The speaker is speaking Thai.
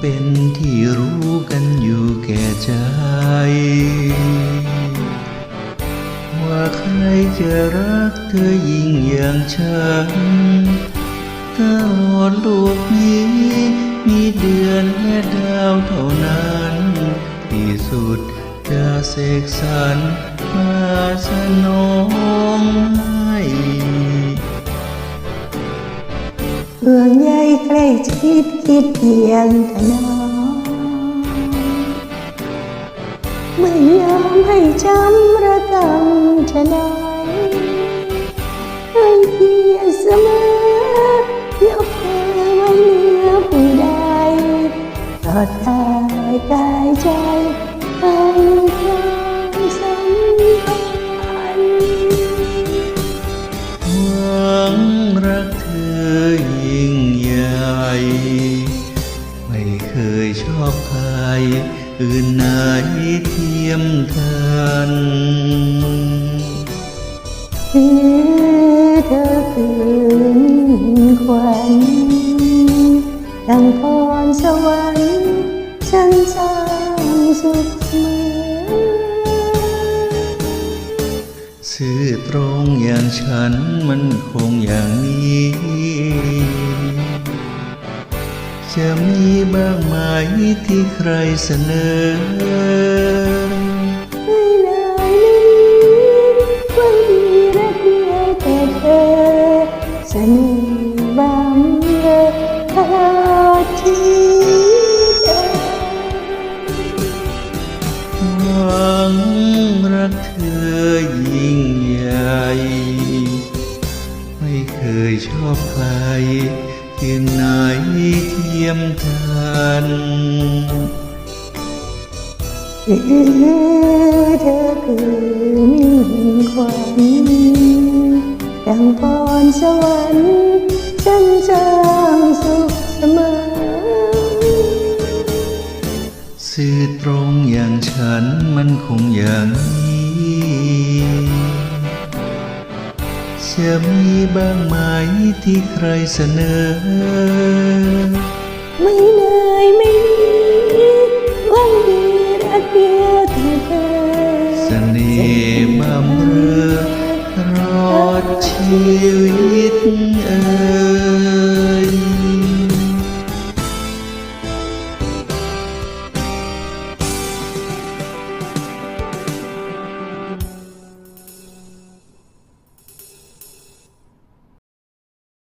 เป็นที่รู้กันอยู่แก่ใจ ว่าใครจะรักเธอยิ่งอย่างฉันตลอดโลกนี้ มีเดือนและดาวเท่านั้น ที่สุดจะเสกสรรมาสนองให้ ห่วงใยใกล้ชิดคิดเพียงถนอมไม่ยอมให้จำระกำชะไหนให้เพียงเสมอยกเธอไว้เหนือผู้ใดต่อตายกายใจให้ควา อื่นไหนเทียมทันคือเธอคือขวัญดังพรสวรรค์ฉันสร้างสุขเสมอซื่อตรงอย่างฉันมันคงอย่างนี้ จะมีบ้างไหมที่ใครเสนอไม่ได้ไม่มีวันดีรักเดียวแต่เธอเสน่ห์บำเรอตลอดที่เดินหวังรักเธอยิ่งใหญ่ ไม่เคยชอบใคร ที่ไหนเทียมทันคือเธอคือมิ่งขวัญดังพรสวรรค์ฉันจางสุขเสมอซื่อตรงอย่างฉันมันคงอย่างนี้ จะมีบ้างไหมที่ใครเสนอ ไม่เนื่อ